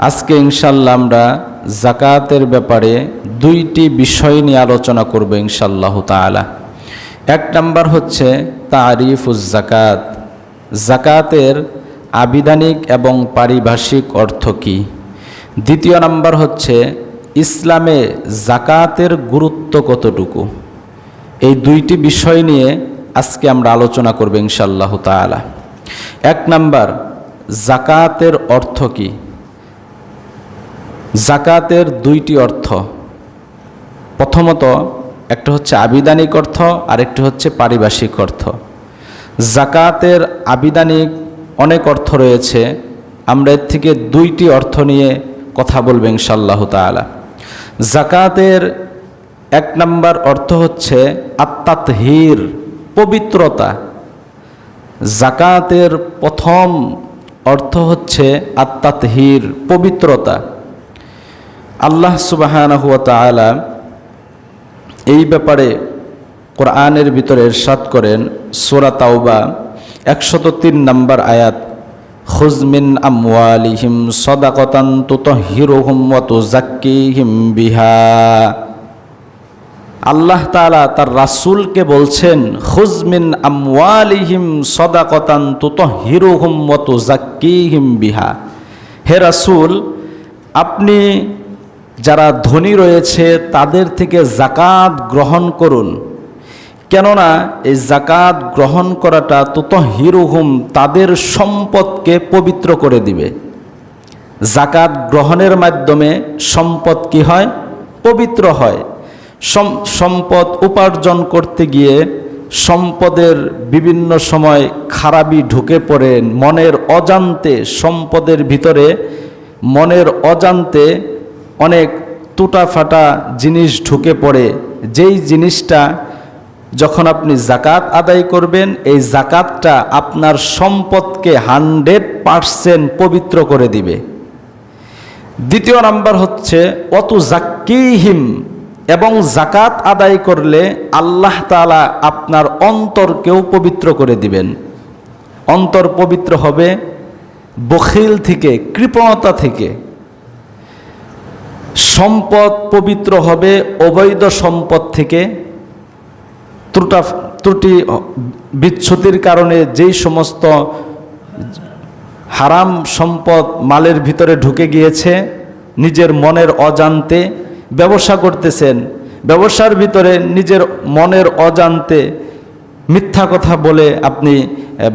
আজকে ইনশাল্লাহ আমরা জাকাতের ব্যাপারে দুইটি বিষয় নিয়ে আলোচনা করব ইনশাল্লাহ তাআলা। এক নাম্বার হচ্ছে তারিফুজ জাকাত। জাকাতের আবিধানিক এবং পারিভাষিক অর্থ কী? দ্বিতীয় নাম্বার হচ্ছে ইসলামে জাকাতের গুরুত্ব কতটুকু? এই দুইটি বিষয় নিয়ে আজকে আমরা আলোচনা করব ইনশাল্লাহ তাআলা। এক নাম্বার, জাকাতের অর্থ কী? জাকাতের দুইটি অর্থ। প্রথমত, একটা হচ্ছে আবিধানিক অর্থ আর একটি হচ্ছে পারিভাষিক অর্থ। জাকাতের আবিধানিক অনেক অর্থ রয়েছে, আমরা এর থেকে দুইটি অর্থ নিয়ে কথা বলব ইনশাল্লাহ তাআলা। জাকাতের এক নম্বর অর্থ হচ্ছে আত্মাতহির, পবিত্রতা। জাকাতের প্রথম অর্থ হচ্ছে আত্মাতহির, পবিত্রতা। আল্লাহ তাআলা এই ব্যাপারে কোরআনের ভিতরে এরশাদ করেন, সোরা তাওবা, একশত তিন নম্বর আয়াত খুজমিন আমওয়ালিহিম সদাকতান তুতহিরুহুম ওয়া তুজাক্কিহিম বিহা। আল্লাহ তাআলা তার রাসূলকে বলছেন খুজমিন আমওয়ালিহিম সদাকতান তুতহিরুহুম ওয়া তুজাক্কিহিম বিহা। হে রাসূল, আপনি যারা ধনী রয়েছে, তাদের থেকে জাকাত গ্রহণ করুন। কেননা, এই জাকাত গ্রহণ করাটা তত হিরুহুম তাদের সম্পদকে পবিত্র করে দিবে। জাকাত গ্রহণের মাধ্যমে সম্পদ কি হয়? পবিত্র হয়। সম্পদ উপার্জন করতে গিয়ে সম্পদের বিভিন্ন সময় খারাপই ঢুকে পড়ে, মনের অজান্তে, সম্পদের ভিতরে মনের অজান্তে অনেক টুটাফাটা জিনিস ঢুকে পড়ে। যেই জিনিসটা যখন আপনি জাকাত আদায় করবেন, এই জাকাতটা আপনার সম্পদকে হান্ড্রেড পারসেন্ট পবিত্র করে দিবে। দ্বিতীয় নাম্বার হচ্ছে, অত জাক্কিহিম এবং জাকাত আদায় করলে আল্লাহ তালা আপনার অন্তরকেও পবিত্র করে দিবেন। অন্তর পবিত্র হবে বখিল থেকে, কৃপণতা থেকে। সম্পদ পবিত্র হবে, অবৈধ সম্পদ থেকে ত্রুটা, ত্রুটি বিচ্ছুতির কারণে যেই সমস্ত হারাম সম্পদ মালের ভিতরে ঢুকে গিয়েছে, নিজের মনের অজান্তে ব্যবসা করতেছেন। ব্যবসার ভিতরে নিজের মনের অজান্তে মিথ্যা কথা বলে আপনি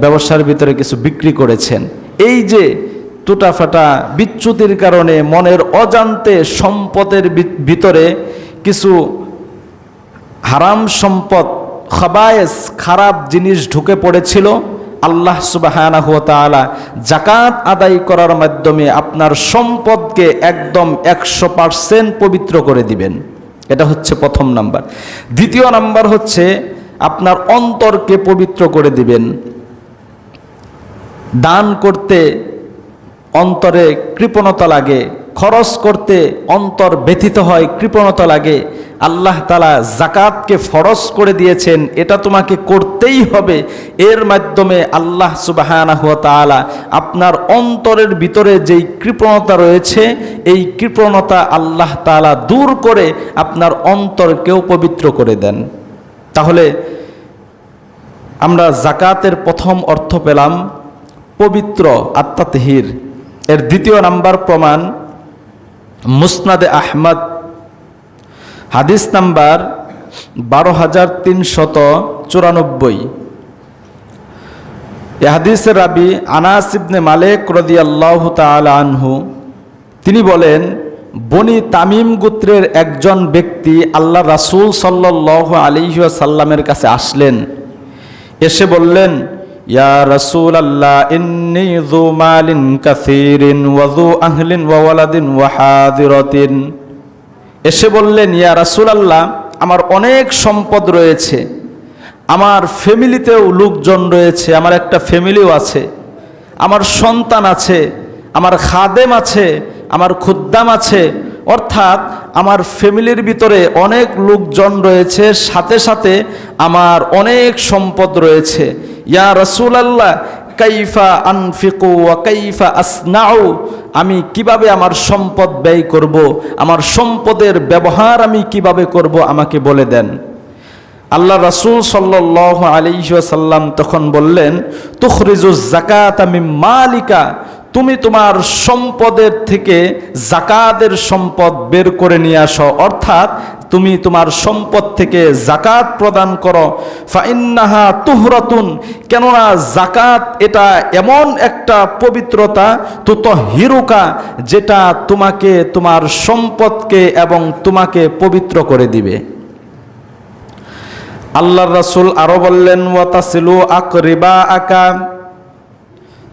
ব্যবসার ভিতরে কিছু বিক্রি করেছেন। এই যে টুটাফাটা বিচ্যুতির কারণে মনের অজান্তে সম্পদের ভিতরে কিছু হারাম সম্পদ, খাবায়েস, খারাপ জিনিস ঢুকে পড়েছিল। আল্লাহ তাআলা জাকাত আদায় করার মাধ্যমে আপনার সম্পদকে একদম একশো পারসেন্ট পবিত্র করে দিবেন। এটা হচ্ছে প্রথম নাম্বার। দ্বিতীয় নাম্বার হচ্ছে আপনার অন্তরকে পবিত্র করে দিবেন। দান করতে অন্তরে কৃপণতা লাগে, খরচ করতে অন্তর ব্যথিত হয়, কৃপণতা লাগে। আল্লাহ তালা জাকাতকে ফরজ করে দিয়েছেন, এটা তোমাকে করতেই হবে। এর মাধ্যমে আল্লাহ সুবাহানা হুয়া তালা আপনার অন্তরের ভিতরে যেই কৃপণতা রয়েছে, এই কৃপণতা আল্লাহ তালা দূর করে আপনার অন্তরকেও পবিত্র করে দেন। তাহলে আমরা জাকাতের প্রথম অর্থ পেলাম পবিত্র আত্মাতহির। এর দ্বিতীয় নাম্বার প্রমাণ মুসনাদে আহমদ। হাদিস নাম্বার বারো হাজার তিনশত চুরানব্বই। এ হাদিসের রাবি আনাস ইবনে মালেক রদি আল্লাহ আনহু, তিনি বলেন, বনি তামিম গোত্রের একজন ব্যক্তি আল্লাহ রাসুল সাল্লাহ আলিহাসাল্লামের কাছে আসলেন। এসে বললেন ইয়া আল্লাহ মালিন কাসিরিন ওয়ালাদিন এসে বললেন ইয়া রাসুল আল্লাহ আমার অনেক সম্পদ রয়েছে। আমার ফ্যামিলিতেও লোকজন রয়েছে, আমার একটা ফ্যামিলিও আছে। আমার সন্তান আছে, আমার খাদেম আছে, আমার খুদ্দাম আছে অর্থাৎ আমার ফ্যামিলির ভিতরে অনেক লোকজন রয়েছে, সাথে সাথে আমার অনেক সম্পদ রয়েছে। ইয়া রসুল আল্লাহ কাইফা আনফিকু কাইফা আসনাউ, আমি কীভাবে আমার সম্পদ ব্যয় করব? আমার সম্পদের ব্যবহার আমি কীভাবে করব? আমাকে বলে দেন। আল্লাহ রাসূল সাল্লাল্লাহু আলাইহি ওয়াসাল্লাম তখন বললেন, তুখরিজুজ জাকাত আমি মালিকা তুমি তোমার সম্পদের থেকে জাকাতের সম্পদ বের করে নিয়ে আসো। অর্থাৎ তুমি তোমার সম্পদ থেকে জাকাত প্রদান করো। ফাইন্নাহা তুহরাতুন, কেননা জাকাত এটা এমন একটা পবিত্রতা তুত হিরুকা যেটা তোমাকে তোমার সম্পদকে এবং তোমাকে পবিত্র করে দিবে। আল্লাহর রাসূল আরও বললেন ওয়াতাসিলু আকরিবা আকা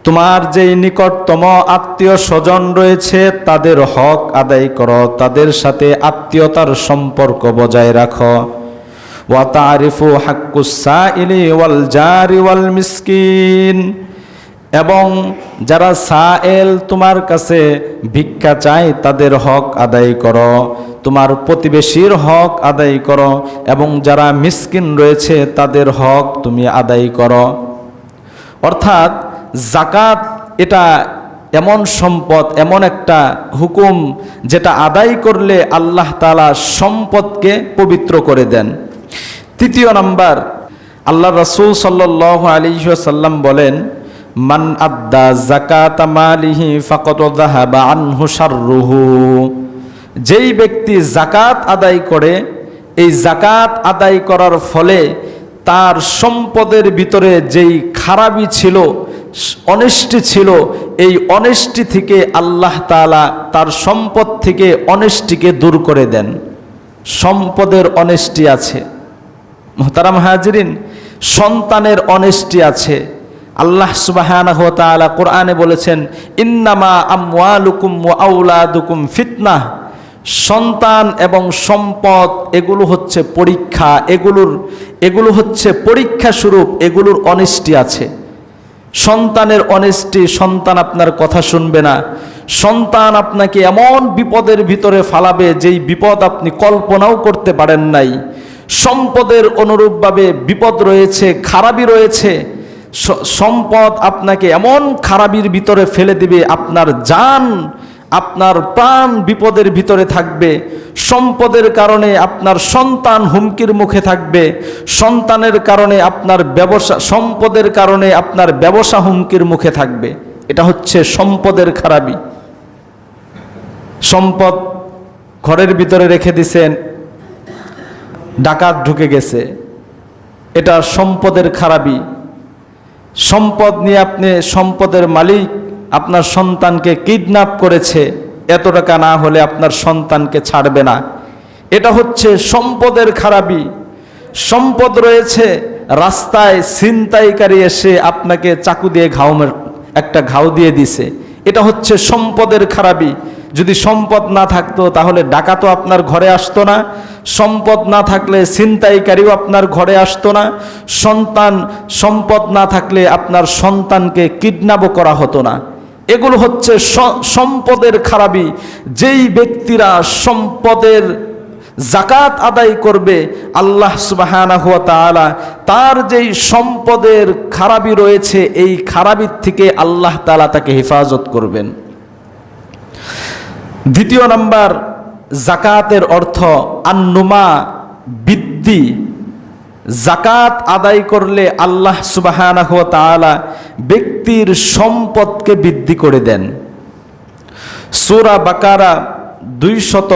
তোমার যেই নিকটতম আত্মীয় স্বজন রয়েছে, তাদের হক আদায় করো, তাদের সাথে আত্মীয়তার সম্পর্ক বজায় রাখো। ওয়াতারিফু হাক্কুসাইলি ওয়াল জারি ওয়াল মিসকিন। এবং যারা সায়েল তোমার কাছে ভিক্ষা চায়, তাদের হক আদায় করো। তোমার প্রতিবেশীর হক আদায় করো, এবং যারা মিসকিন রয়েছে, তাদের হক তুমি আদায় করো। অর্থাৎ জাকাত এটা এমন সম্পদ, এমন একটা হুকুম যেটা আদায় করলে আল্লাহ তালা সম্পদকে পবিত্র করে দেন। তৃতীয় নাম্বার, আল্লাহ রসুল সাল্লাহ আলী সাল্লাম বলেন, মান আদ্দা জাকাত মালিহি ফাকত যেই ব্যক্তি জাকাত আদায় করে, এই জাকাত আদায় করার ফলে তার সম্পদের ভিতরে যেই খারাপই ছিল অনেষ্টি ছিল, এই অনেষ্টি থেকে আল্লাহ তাআলা তার সম্পদ থেকে অনেষ্টিকে দূর করে দেন। সম্পদের অনেষ্টি আছে। মোহতারাম হাজরিন, সন্তানের অনেষ্টি আছে। আল্লাহ তাআলা কোরআনে বলেছেন, ইন্নামা আমওয়ালুকুম ওয়া আউলাদুকুম ফিতনাহ। সন্তান এবং সম্পদ, এগুলো হচ্ছে পরীক্ষা, এগুলোর, এগুলো হচ্ছে পরীক্ষা স্বরূপ, এগুলোর অনেষ্টি আছে। সন্তানের অনেষ্টি সন্তান আপনার কথা শুনবে না। সন্তান আপনাকে এমন বিপদের ভিতরে ফালাবে যেই বিপদ আপনি কল্পনাও করতে পারেন নাই। সম্পদের অনুরূপভাবে বিপদ রয়েছে, খারাপই রয়েছে। সম্পদ আপনাকে এমন খারাপির ভিতরে ফেলে দিবে, আপনার জান আপনার প্রাণ বিপদের ভিতরে থাকবে। সম্পদের কারণে আপনার সন্তান হুমকির মুখে থাকবে। সন্তানের কারণে আপনার ব্যবসা সম্পদের কারণে আপনার ব্যবসা হুমকির মুখে থাকবে। এটা হচ্ছে সম্পদের খারাপি। সম্পদ ঘরের ভিতরে রেখে দিছেন, ডাকাত ঢুকে গেছে। এটা সম্পদের খারাপি। সম্পদ নিয়ে আপনি সম্পদের মালিক আপনার সন্তানকে কিডন্যাপ করেছে, এত টাকা না হলে আপনার সন্তানকে ছাড়বে না। এটা হচ্ছে সম্পদের খারাপি। সম্পদ রয়েছে, রাস্তায় ছিনতাইকারী এসে আপনাকে চাকু দিয়ে ঘাও একটা ঘাও দিয়ে দিছে। এটা হচ্ছে সম্পদের খারাপি। যদি সম্পদ না থাকতো, তাহলে ডাকাতও আপনার ঘরে আসতো না। সম্পদ না থাকলে ছিনতাইকারীও আপনার ঘরে আসতো না। সন্তান, সম্পদ না থাকলে আপনার সন্তানকে কিডন্যাপও করা হতো না। এগুলো হচ্ছে সম্পদের খারাপি। যেই ব্যক্তিরা সম্পদের জাকাত আদায় করবে, আল্লাহ সুবাহানা হুয়া তাআলা তার যেই সম্পদের খারাপি রয়েছে, এই খারাপির থেকে আল্লাহ তালা তাকে হেফাজত করবেন। দ্বিতীয় নম্বর জাকাতের অর্থ আন্নুমা, বৃদ্ধি। জাকাত আদায় করলে আল্লাহ সুবাহানা তাআলা ব্যক্তির সম্পদকে বৃদ্ধি করে দেন। সুরা বাকারা দুই শত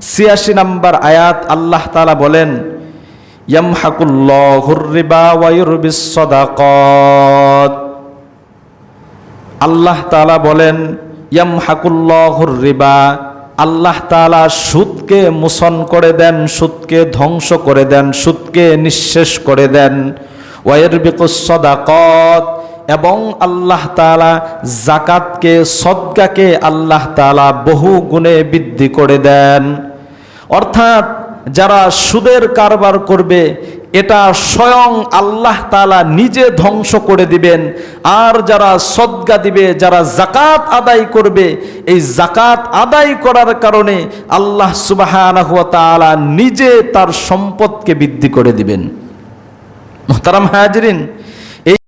ছিয়াশি নাম্বার আয়াত আল্লাহ তালা বলেন আল্লাহ তালা বলেন ইয়াম হাকুল্লাহুর রিবা আল্লাহ তালা সুদকে মোসন করে দেন, সুদকে ধ্বংস করে দেন, সুদকে নিঃশেষ করে দেন। ওয়ের বিকুসদাকত এবং আল্লাহ তালা জাকাতকে সদ্গাকে আল্লাহ তালা বহু গুণে বৃদ্ধি করে দেন। অর্থাৎ যারা সুদের কারবার করবে এটা স্বয়ং আল্লাহ তালা নিজে ধ্বংস করে দিবেন। আর যারা সদ্গা দিবে, যারা জাকাত আদায় করবে, এই জাকাত আদায় করার কারণে আল্লাহ সুবাহ নিজে তার সম্পদকে বৃদ্ধি করে দিবেন। মোহতারাম হাজরিন